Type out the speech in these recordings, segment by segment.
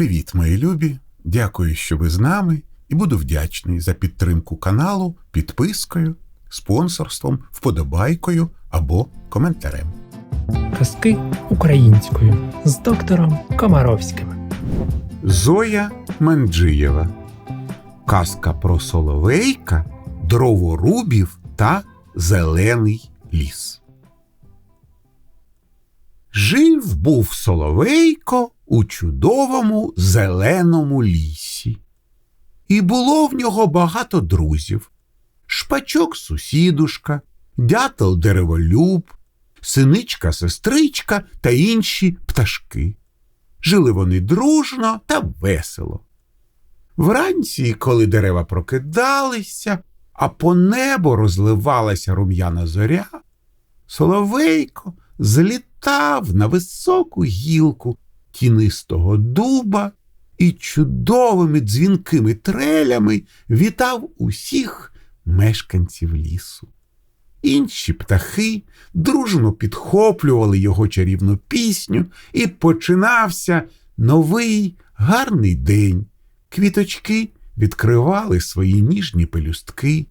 Привіт, мої любі! Дякую, що ви з нами, і буду вдячний за підтримку каналу підпискою, спонсорством, вподобайкою або коментарем. Казки українською з доктором Комаровським. Зоя Манджиєва. Казка про соловейка, дроворубів та зелений ліс. Жив був соловейко у чудовому зеленому лісі. І було в нього багато друзів: шпачок сусідушка, дятел дереволюб, синичка сестричка та інші пташки. Жили вони дружно та весело. Вранці, коли дерева прокидалися, а по небу розливалася рум'яна зоря, Соловейко злітав на високу гілку тінистого дуба і чудовими дзвінкими трелями вітав усіх мешканців лісу. Інші птахи дружно підхоплювали його чарівну пісню, і починався новий гарний день. Квіточки відкривали свої ніжні пелюстки,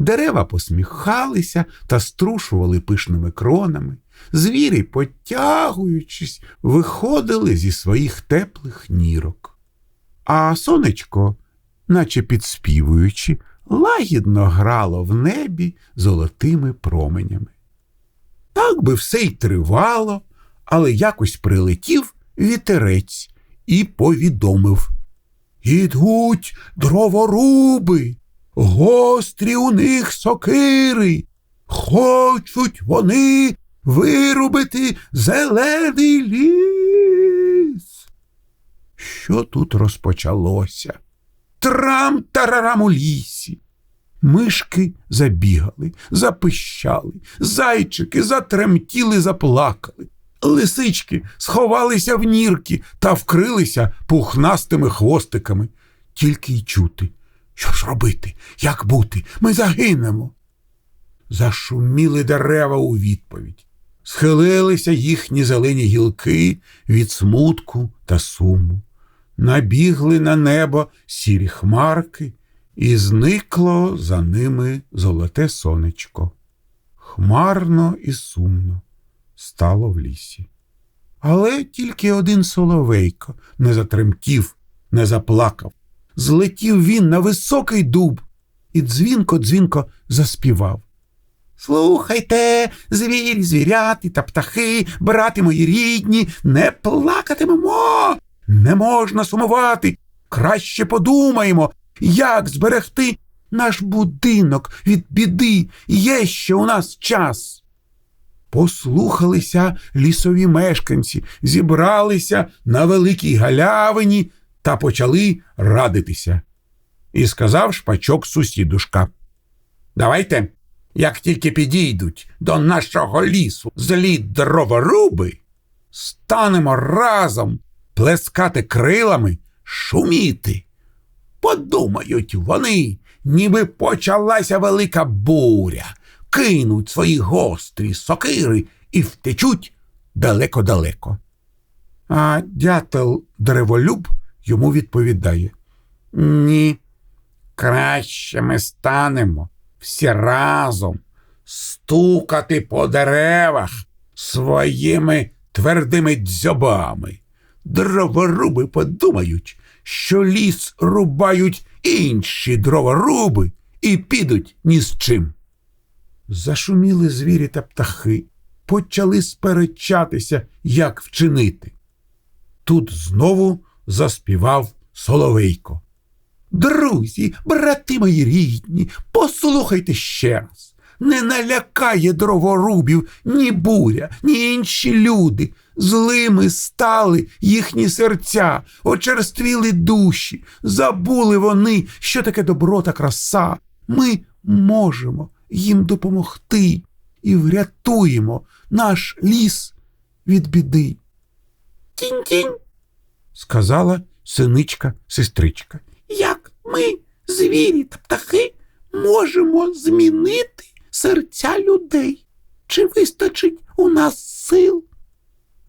дерева посміхалися та струшували пишними кронами, звірі, потягуючись, виходили зі своїх теплих нірок. А сонечко, наче підспівуючи, лагідно грало в небі золотими променями. Так би все й тривало, але якось прилетів вітерець і повідомив Ідуть дроворуби, гострі у них сокири, хочуть вони вирубити зелений ліс. Що тут розпочалося? Трам тарарам у лісі. Мишки забігали, запищали, зайчики затремтіли, заплакали. Лисички сховалися в нірки та вкрилися пухнастими хвостиками. Тільки й чути. Що ж робити? Як бути? Ми загинемо. Зашуміли дерева у відповідь. Схилилися їхні зелені гілки від смутку та суму. Набігли на небо сірі хмарки, і зникло за ними золоте сонечко. Хмарно і сумно стало в лісі. Але тільки один соловейко не затремтів, не заплакав. Злетів він на високий дуб і дзвінко-дзвінко заспівав. Слухайте, звірі, звіряти та птахи, брати мої рідні, не плакатимемо, не можна сумувати. Краще подумаємо, як зберегти наш будинок від біди. Є ще у нас час. Послухалися лісові мешканці, зібралися на великій галявині та почали радитися. І сказав шпачок сусідушка. Давайте, як тільки підійдуть до нашого лісу злі дроворуби, станемо разом плескати крилами, шуміти. Подумають вони, ніби почалася велика буря, кинуть свої гострі сокири і втечуть далеко-далеко. А дятел дереволюб йому відповідає Ні, краще ми станемо всі разом стукати по деревах своїми твердими дзьобами. Дроворуби подумають, що ліс рубають інші дроворуби і підуть ні з чим. Зашуміли звірі та птахи, почали сперечатися, як вчинити. Тут знову заспівав Соловейко. Друзі, брати мої рідні, послухайте ще раз. Не налякає дроворубів ні буря, ні інші люди. Злими стали їхні серця, очерствіли душі, забули вони, що таке добро та краса. Ми можемо їм допомогти і врятуємо наш ліс від біди. Тінь-тінь, сказала синичка сестричка. Як ми, звірі та птахи, можемо змінити серця людей? Чи вистачить у нас сил?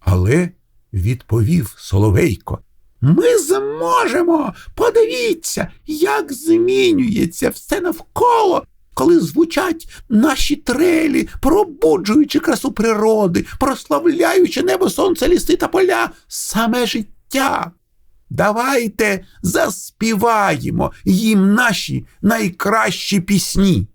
Але відповів Соловейко Ми зможемо. Подивіться, як змінюється все навколо, коли звучать наші трелі, пробуджуючи красу природи, прославляючи небо, сонце, ліси та поля, саме життя. Давайте заспіваємо їм наші найкращі пісні.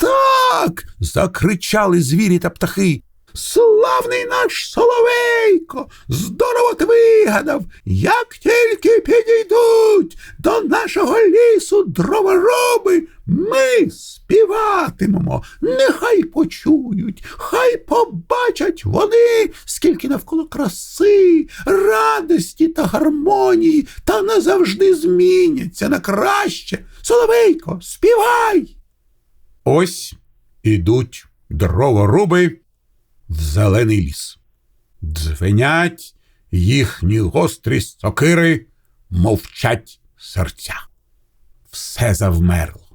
Так. закричали звірі та птахи. Славний наш Соловейко, здорово ти вигадав, як тільки підійдуть до нашого лісу дроворуби, співатимемо, нехай почують, хай побачать вони, скільки навколо краси, радості та гармонії, та назавжди зміняться на краще. Соловейко, співай. Ось ідуть дроворуби в зелений ліс. Дзвенять їхні гострі сокири, мовчать серця. Все завмерло,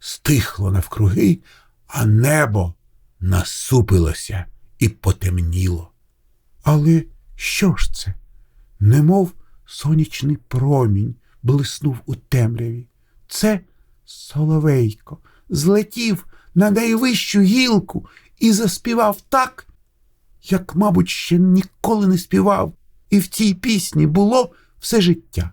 стихло навкруги, а небо насупилося і потемніло. Але що ж це? Немов сонячний промінь блиснув у темряві. Це Соловейко злетів на найвищу гілку і заспівав так, як, мабуть, ще ніколи не співав, і в цій пісні було все життя,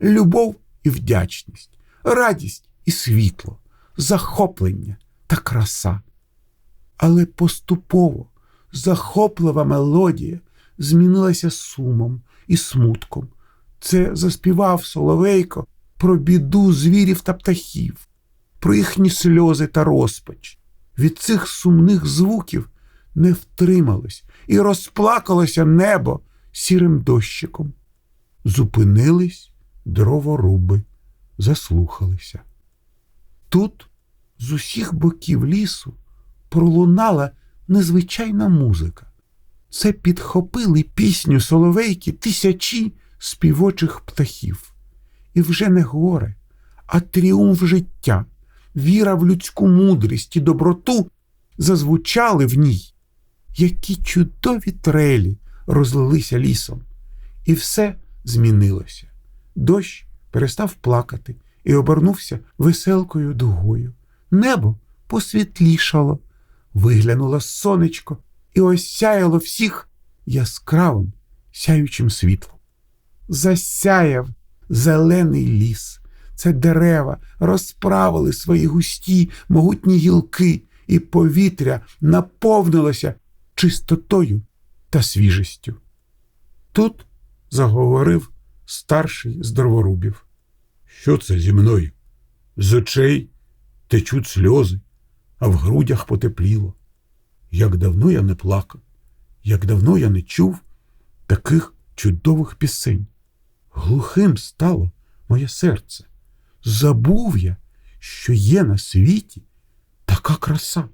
любов і вдячність, радість і світло, захоплення та краса. Але поступово захоплива мелодія змінилася сумом і смутком. Це заспівав Соловейко про біду звірів та птахів, про їхні сльози та розпач. Від цих сумних звуків не втрималось і розплакалося небо сірим дощиком. Зупинились дроворуби, заслухалися. Тут з усіх боків лісу пролунала незвичайна музика. Це підхопили пісню соловейки тисячі співочих птахів. І вже не горе, а тріумф життя, віра в людську мудрість і доброту зазвучали в ній. Які чудові трелі розлилися лісом, і все змінилося. Дощ перестав плакати і обернувся веселкою дугою. Небо посвітлішало, виглянуло сонечко і осяяло всіх яскравим сяючим світлом. Засяяв зелений ліс. Це дерева розправили свої густі, могутні гілки, і повітря наповнилося чистотою та свіжістю. Тут заговорив старший з дроворубів. Що це зі мною? З очей течуть сльози, а в грудях потепліло. Як давно я не плакав, як давно я не чув таких чудових пісень. Глухим стало моє серце. Забув я, що є на світі така краса.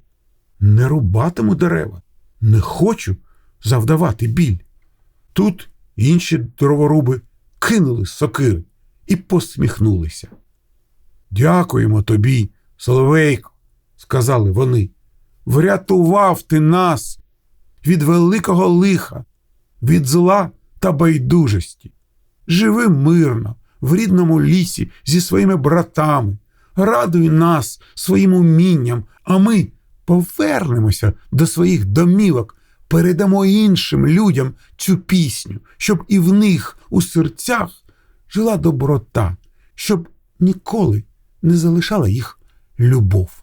Не рубатиму дерева, не хочу завдавати біль. Тут інші дроворуби кинули сокири і посміхнулися. Дякуємо тобі, Соловейко, сказали вони. Врятував ти нас від великого лиха, від зла та байдужості. Живи мирно в рідному лісі зі своїми братами, радуй нас своїм умінням, а ми повернемося до своїх домівок, передамо іншим людям цю пісню, щоб і в них у серцях жила доброта, щоб ніколи не залишала їх любов.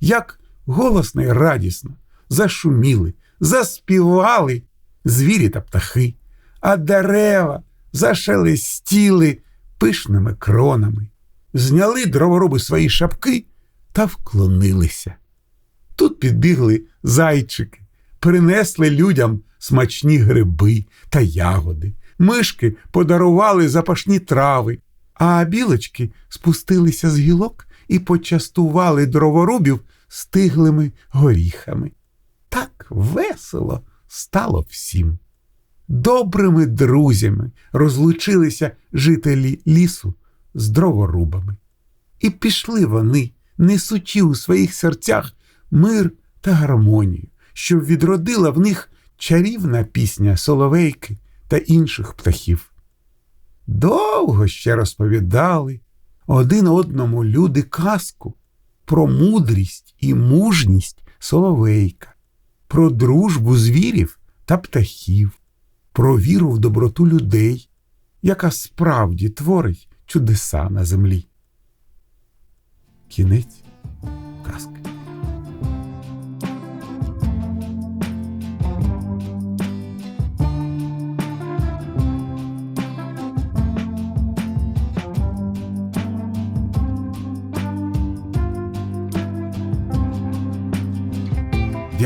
Як голосно і радісно зашуміли, заспівали звірі та птахи, а дерева зашелестіли пишними кронами, зняли дроворуби свої шапки та вклонилися. Тут підбігли зайчики, принесли людям смачні гриби та ягоди, мишки подарували запашні трави, а білочки спустилися з гілок і почастували дроворубів стиглими горіхами. Так весело стало всім. Добрими друзями розлучилися жителі лісу з дроворубами. І пішли вони, несучи у своїх серцях мир та гармонію, щоб відродила в них чарівна пісня соловейки та інших птахів. Довго ще розповідали один одному люди казку про мудрість і мужність соловейка, про дружбу звірів та птахів, про віру в доброту людей, яка справді творить чудеса на землі. Кінець